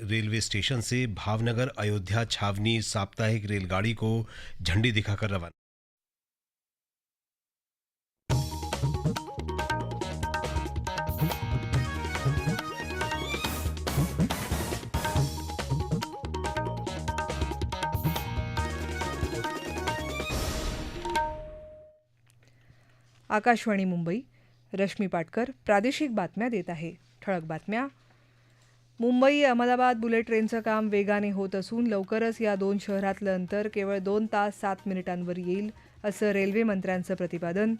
Railway station से भावनगर, अयोध्या, छावनी साप्ताहिक रेलगाड़ी को झंडी दिखाकर रवाना। आकाशवाणी मुंबई, रश्मी पाटकर प्रादेशिक बातम्या देत आहे. ठळक बातम्या मुंबई अहमदाबाद बुलेट ट्रेनचं काम वेगाने होत असून लवकरच या दोन शहरातलं अंतर केवळ दोन तास सात मिनिटांवर येईल असं रेल्वे मंत्र्यांचं प्रतिपादन.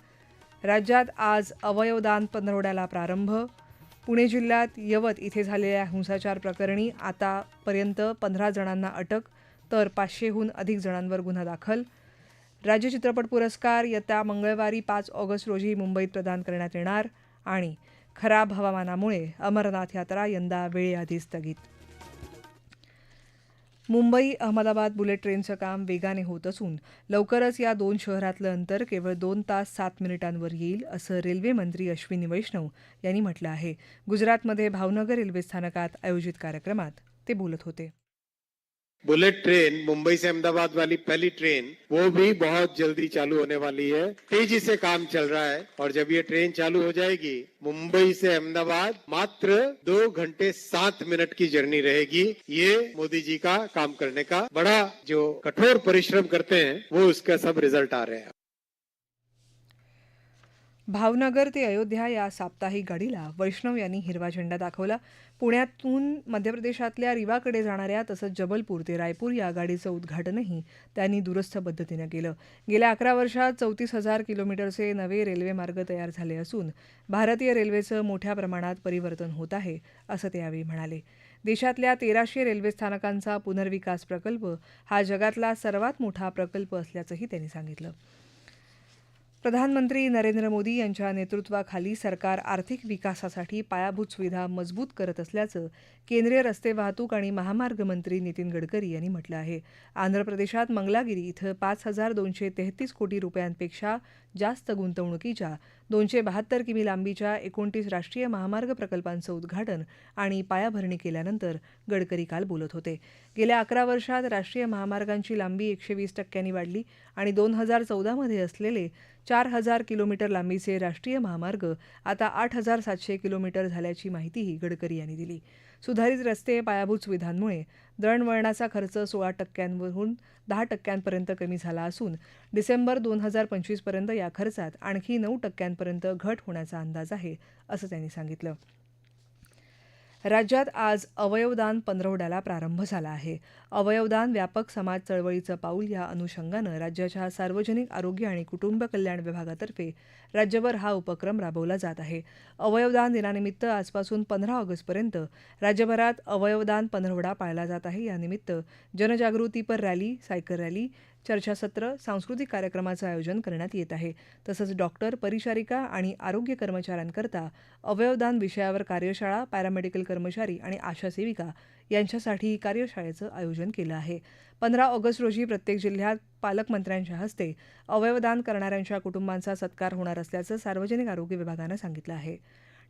राज्यात आज अवयवदान पंधरवड्याला प्रारंभ. पुणे जिल्ह्यात यवत इथे झालेल्या हिंसाचार प्रकरणी आतापर्यंत पंधरा जणांना अटक तर पाचशेहून अधिक जणांवर गुन्हा दाखल. राज्य चित्रपट पुरस्कार येत्या मंगळवारी पाच ऑगस्ट रोजी मुंबईत प्रदान करण्यात येणार आणि खराब हवामानामुळे अमरनाथ यात्रा यंदा वेळेआधी स्थगित. मुंबई अहमदाबाद बुलेट ट्रेनचं काम वेगाने होत असून लवकरच या दोन शहरातलं अंतर केवळ दोन तास सात मिनिटांवर येईल असं रेल्वे मंत्री अश्विनी वैष्णव यांनी म्हटलं आहे. गुजरातमध्ये भावनगर रेल्वे स्थानकात आयोजित कार्यक्रमात ते बोलत होते. बुलेट ट्रेन, मुंबई से अहमदाबाद वाली पहली ट्रेन, वो भी बहुत जल्दी चालू होने वाली है। तेज़ी से काम चल रहा है और जब ये ट्रेन चालू हो जाएगी, मुंबई से अहमदाबाद मात्र दो घंटे सात मिनट की जर्नी रहेगी। ये मोदी जी का काम करने का बड़ा जो कठोर परिश्रम करते हैं, वो उसका सब रिज़ल्ट आ रहे हैं। भावनगर ते अयोध्या या साप्ताहिक गाडीला वैष्णव यांनी हिरवा झेंडा दाखवला. पुण्यातून मध्य प्रदेशातल्या रिवाकडे जाणाऱ्या तसंच जबलपूर ते रायपूर या गाडीचं उद्घाटनही त्यांनी दुरस्थ पद्धतीनं केलं. गेल्या अकरा वर्षात चौतीस हजार किलोमीटरचे नवे रेल्वे मार्ग तयार झाले असून भारतीय रेल्वेचं मोठ्या प्रमाणात परिवर्तन होत आहे असं ते यावेळी म्हणाले. देशातल्या तेराशे रेल्वे स्थानकांचा पुनर्विकास प्रकल्प हा जगातला सर्वात मोठा प्रकल्प असल्याचंही त्यांनी सांगितलं. प्रधानमंत्री नरेंद्र मोदी यांच्या नेतृत्वाखाली सरकार आर्थिक विकासासाठी पायाभूत सुविधा मजबूत करत असल्याचं केंद्रीय रस्ते वाहतूक आणि महामार्ग मंत्री नितीन गडकरी यांनी म्हटलं आहे. आंध्र प्रदेशात मंगलागिरी इथं पाच हजार दोनशे तेहतीस कोटी रुपयांपेक्षा जास्त गुंतवणुकीच्या दोनशे बहात्तर किमी लांबीच्या एकोणतीस राष्ट्रीय महामार्ग प्रकल्पांचं उद्घाटन आणि पायाभरणी केल्यानंतर गडकरी काल बोलत होते. गेल्या अकरा वर्षात राष्ट्रीय महामार्गांची लांबी एकशे वीस टक्क्यांनी वाढली आणि दोन हजार चौदामध्ये असलेले चार हजार किलोमीटर लांबीचे राष्ट्रीय महामार्ग आता आठ हजार सातशे किलोमीटर झाल्याची माहितीही गडकरी यांनी दिली. सुधारित रस्ते पायाभूत सुविधांमुळे दळणवळणाचा खर्च सोळा टक्क्यांवरून दहा टक्क्यांपर्यंत कमी झाला असून डिसेंबर दोन हजार पंचवीसपर्यंत या खर्चात आणखी नऊ टक्क्यांपर्यंत घट होण्याचा अंदाज आहे असं त्यांनी सांगितलं. राज्यात आज अवयवदान पंधरवड्याला प्रारंभ झाला आहे. अवयवदान व्यापक समाज चळवळीचं पाऊल या अनुषंगानं राज्याच्या सार्वजनिक आरोग्य आणि कुटुंब कल्याण विभागातर्फे राज्यभर हा उपक्रम राबवला जात आहे. अवयवदान दिनानिमित्त आजपासून पंधरा ऑगस्टपर्यंत राज्यभरात अवयवदान पंधरवडा पाळला जात आहे. यानिमित्त जनजागृतीपर रॅली सायकल रॅली चर्चासत्र सांस्कृतिक कार्यक्रमाचं आयोजन करण्यात येत आहे. तसंच डॉक्टर परिचारिका आणि आरोग्य कर्मचाऱ्यांकरता अवयवदान विषयावर कार्यशाळा पॅरामेडिकल कर्मचारी आणि आशा सेविका यांच्यासाठी कार्यशाळेचं आयोजन केलं आहे. पंधरा ऑगस्ट रोजी प्रत्येक जिल्ह्यात पालकमंत्र्यांच्या हस्ते अवयवदान करणाऱ्यांच्या कुटुंबांचा सत्कार होणार असल्याचं सार्वजनिक आरोग्य विभागानं सांगितलं आहे.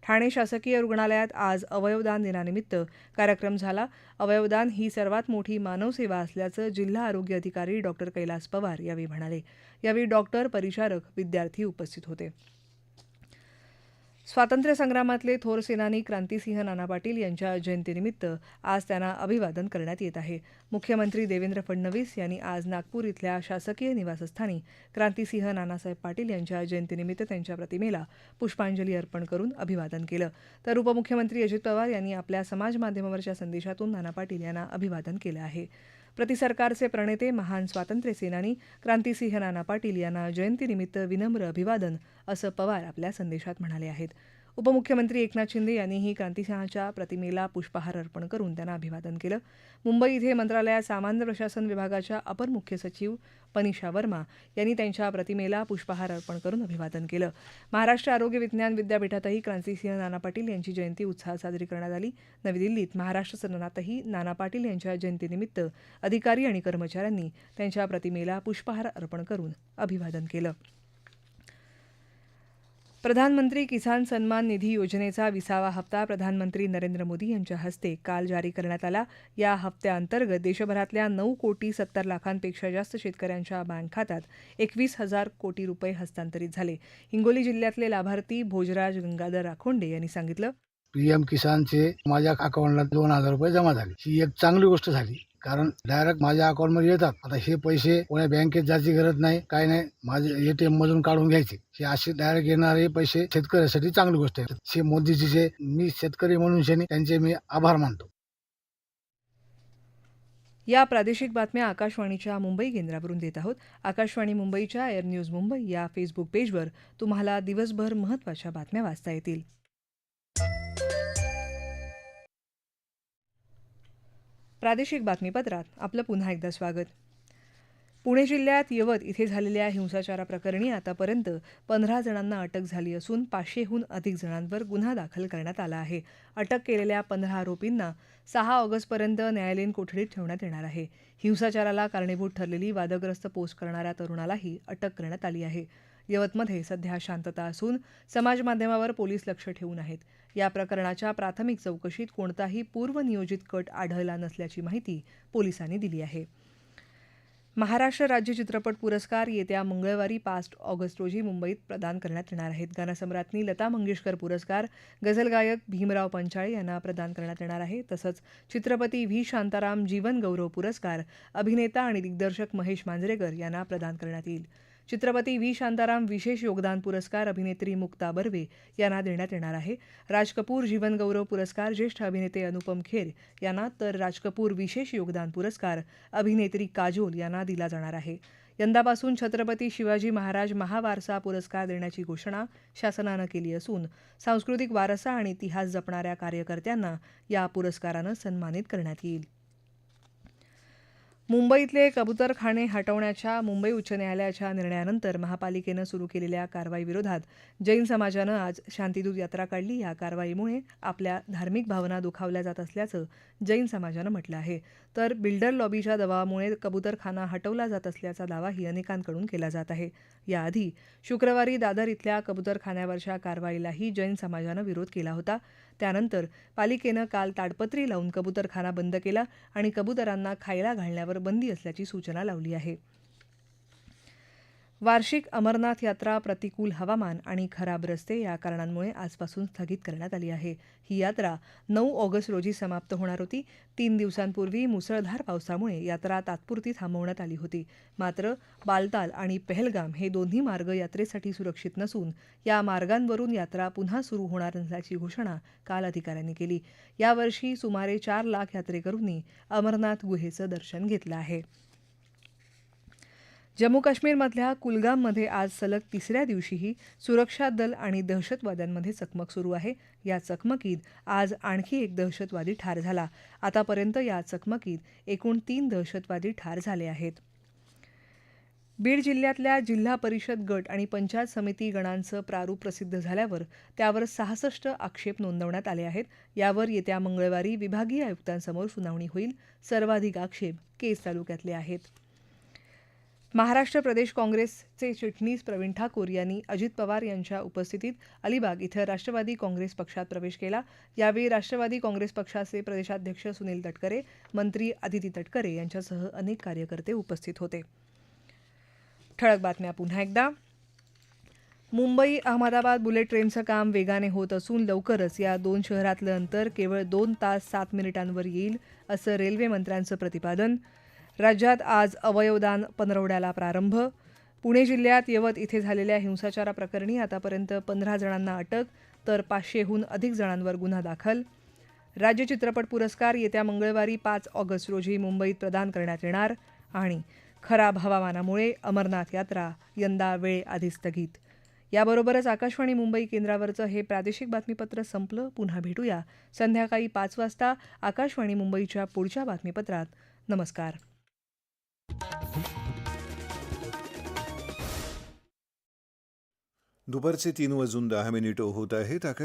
ठाणे शासकीय रुग्णालयात आज अवयवदान दिनानिमित्त कार्यक्रम झाला. अवयवदान ही सर्वात मोठी मानवसेवा असल्याचं जिल्हा आरोग्य अधिकारी डॉक्टर कैलास पवार यावेळी म्हणाले. यावेळी डॉक्टर परिचारक विद्यार्थी उपस्थित होते. स्वातंत्र्य संग्रामातले थोर सेनानी क्रांतिसिंह नाना पाटील यांच्या जयंतीनिमित्त आज त्यांना अभिवादन करण्यात येत आहे. मुख्यमंत्री देवेंद्र फडणवीस यांनी आज नागपूर इथल्या शासकीय निवासस्थानी क्रांतिसिंह नानासाहेब पाटील यांच्या जयंतीनिमित्त त्यांच्या प्रतिमेला पुष्पांजली अर्पण करून अभिवादन केलं. तर उपमुख्यमंत्री अजित पवार यांनी आपल्या समाजमाध्यमावरच्या संदेशातून नाना पाटील यांना अभिवादन केलं आहे. प्रतिसरकारचे प्रणेते महान स्वातंत्र्य सेनानी क्रांतिसिंह नाना पाटील यांना जयंतीनिमित्त विनम्र अभिवादन असं पवार आपल्या संदेशात म्हणाले आहेत. उपमुख्यमंत्री एकनाथ शिंदे यांनीही क्रांतिसिंहाच्या प्रतिमेला पुष्पहार अर्पण करून त्यांना अभिवादन केलं. मुंबई इथे मंत्रालयात सामान्य प्रशासन विभागाच्या अपर मुख्य सचिव पनिषा वर्मा यांनी त्यांच्या प्रतिमेला पुष्पहार अर्पण करून अभिवादन केलं. महाराष्ट्र आरोग्य विज्ञान विद्यापीठातही क्रांतिसिंह नाना पाटील यांची जयंती उत्साहात साजरी करण्यात आली. नवी दिल्लीत महाराष्ट्र सदनातही नाना पाटील यांच्या जयंतीनिमित्त अधिकारी आणि कर्मचाऱ्यांनी त्यांच्या प्रतिमेला पुष्पहार अर्पण करून अभिवादन केलं. प्रधानमंत्री किसान सन्मान निधी योजनेचा विसावा हप्ता प्रधानमंत्री नरेंद्र मोदी यांच्या हस्ते काल जारी करण्यात आला. या हप्त्याअंतर्गत देशभरातल्या नऊ कोटी सत्तर लाखांपेक्षा जास्त शेतकऱ्यांच्या बँक खात्यात एकवीस हजार कोटी रुपये हस्तांतरित झाले. हिंगोली जिल्ह्यातले लाभार्थी भोजराज गंगाधर राखोंडे यांनी सांगितलं. पीएम किसानचे माझ्या अकाउंटला दोन हजार रुपये जमा झाले. ही एक चांगली गोष्ट झाली. कारण डायरेक्ट माझ्या अकाउंटमध्ये येतात. आता हे पैसे कोणा बँकेत जायची गरज नाही. काय नाही माझे एटीएम मधून काढून घ्यायचे. हे असे डायरेक्ट येणारे पैसे शेतकऱ्यासाठी चांगली गोष्ट आहे. हे मोदीजीचे मी शेतकरी म्हणून शनी त्यांचे मी आभार मानतो. या प्रादेशिक बातम्या आकाशवाणीच्या मुंबई केंद्रावरून देत आहोत. आकाशवाणी मुंबईच्या एअर न्यूज मुंबई या फेसबुक पेजवर तुम्हाला दिवसभर महत्त्वाच्या बातम्या वाचता येतील. प्रादेशिक बातमीपत्रात आपलं पुन्हा एकदा स्वागत. पुणे जिल्ह्यात यवत इथे झालेल्या हिंसाचाराप्रकरणी आतापर्यंत पंधरा जणांना अटक झाली असून पाचशेहून अधिक जणांवर गुन्हा दाखल करण्यात आला आहे. अटक केलेल्या पंधरा आरोपींना सहा ऑगस्टपर्यंत न्यायालयीन कोठडीत ठेवण्यात येणार आहे. हिंसाचाराला कारणीभूत ठरलेली वादग्रस्त पोस्ट करणाऱ्या तरुणालाही अटक करण्यात आली आहे. यवतमध्ये सध्या शांतता असून समाजमाध्यमावर पोलीस लक्ष ठेवून आहेत. या प्रकरणाच्या प्राथमिक चौकशीत कोणताही पूर्वनियोजित कट आढळला नसल्याची माहिती पोलिसांनी दिली आहे. महाराष्ट्र राज्य चित्रपट पुरस्कार येत्या मंगळवारी पाच ऑगस्ट रोजी मुंबईत प्रदान करण्यात येणार आहेत. गानसम्राज्ञी लता मंगेशकर पुरस्कार गझल गायक भीमराव पंचाळे यांना प्रदान करण्यात येणार आहे. तसंच चित्रपती व्ही. शांताराम जीवन गौरव पुरस्कार अभिनेता आणि दिग्दर्शक महेश मांजरेकर यांना प्रदान करण्यात येईल. चित्रपती व्ही. शांताराम विशेष योगदान पुरस्कार अभिनेत्री मुक्ता बर्वे यांना देण्यात येणार आहे. राज कपूर जीवनगौरव पुरस्कार ज्येष्ठ अभिनेते अनुपम खेर यांना तर राज कपूर विशेष योगदान पुरस्कार अभिनेत्री काजोल यांना दिला जाणार आहे. यंदापासून छत्रपती शिवाजी महाराज महावारसा पुरस्कार देण्याची घोषणा शासनानं केली असून सांस्कृतिक वारसा आणि इतिहास जपणाऱ्या कार्यकर्त्यांना या पुरस्कारानं सन्मानित करण्यात येईल. मुंबईतले कबुतरखाने हटवण्याच्या मुंबई उच्च न्यायालयाच्या निर्णयानंतर महापालिकेनं सुरू केलेल्या कारवाईविरोधात जैन समाजानं आज शांतीदूत यात्रा काढली. या कारवाईमुळे आपल्या धार्मिक भावना दुखावल्या जात असल्याचं जैन समाजानं म्हटलं आहे. तर बिल्डर लॉबीच्या दबावामुळे कबुतरखाना हटवला जात असल्याचा दावाही अनेकांकडून केला जात आहे. याआधी शुक्रवारी दादर इथल्या कबुतरखान्यावरच्या कारवाईलाही जैन समाजानं विरोध केला होता. त्यानंतर पालिकेनं काल ताडपत्री लावून कबुतरखाना बंद केला आणि कबुतरांना खायला घालण्यावर बंदी असल्याची सूचना लावली आहे. वार्षिक अमरनाथ यात्रा प्रतिकूल हवामान आणि खराब रस्ते या कारणांमुळे आजपासून स्थगित करण्यात आली आहे. ही यात्रा नऊ ऑगस्ट रोजी समाप्त होणार होती. तीन दिवसांपूर्वी मुसळधार पावसामुळे यात्रा तात्पुरती थांबवण्यात आली होती. मात्र बालताल आणि पहलगाम हे दोन्ही मार्ग यात्रेसाठी सुरक्षित नसून या मार्गांवरून यात्रा पुन्हा सुरू होणार नसल्याची घोषणा काल अधिकाऱ्यांनी केली. यावर्षी सुमारे चार लाख यात्रेकरूंनी अमरनाथ गुहेचं दर्शन घेतलं आहे. जम्मू काश्मीरमधल्या कुलगाममध्ये आज सलग तिसऱ्या दिवशीही सुरक्षा दल आणि दहशतवाद्यांमध्ये चकमक सुरू आहे. या चकमकीत आज आणखी एक दहशतवादी ठार झाला. आतापर्यंत या चकमकीत एकूण तीन दहशतवादी ठार झाले आहेत. बीड जिल्ह्यातल्या जिल्हा परिषद गट आणि पंचायत समिती गणांचं प्रारूप प्रसिद्ध झाल्यावर त्यावर सहासष्ट आक्षेप नोंदवण्यात आले आहेत. यावर येत्या मंगळवारी विभागीय आयुक्तांसमोर सुनावणी होईल. सर्वाधिक आक्षेप केस तालुक्यातले आहेत. महाराष्ट्र प्रदेश काँग्रेसचे चिटणीस प्रवीण ठाकूर यांनी अजित पवार यांच्या उपस्थितीत अलिबाग इथं राष्ट्रवादी काँग्रेस पक्षात प्रवेश केला. यावेळी राष्ट्रवादी काँग्रेस पक्षाचे प्रदेशाध्यक्ष सुनील तटकरे मंत्री आदिती तटकरे यांच्यासह अनेक कार्यकर्ते उपस्थित होते. ठळक बातम्या पुन्हा एकदा. मुंबई अहमदाबाद बुलेट ट्रेनचं काम वेगाने होत असून लवकरच या दोन शहरातलं अंतर केवळ दोन तास सात मिनिटांवर येईल असं रेल्वे मंत्र्यांचं प्रतिपादन. राज्यात आज अवयवदान पंधरवड्याला प्रारंभ. पुणे जिल्ह्यात यवत इथे झालेल्या हिंसाचाराप्रकरणी आतापर्यंत पंधरा जणांना अटक तर पाचशेहून अधिक जणांवर गुन्हा दाखल. राज्य चित्रपट पुरस्कार येत्या मंगळवारी पाच ऑगस्ट रोजी मुंबईत प्रदान करण्यात येणार आणि खराब हवामानामुळे अमरनाथ यात्रा यंदा वेळेआधी स्थगित. याबरोबरच आकाशवाणी मुंबई केंद्रावरचं हे प्रादेशिक बातमीपत्र संपलं. पुन्हा भेटूया. संध्याकाळी पाच वाजता आकाशवाणी मुंबईच्या पुढच्या बातमीपत्रात. नमस्कार. दुपारचे तीन वाजून दहा मिनिटं होत आहेत. आकाश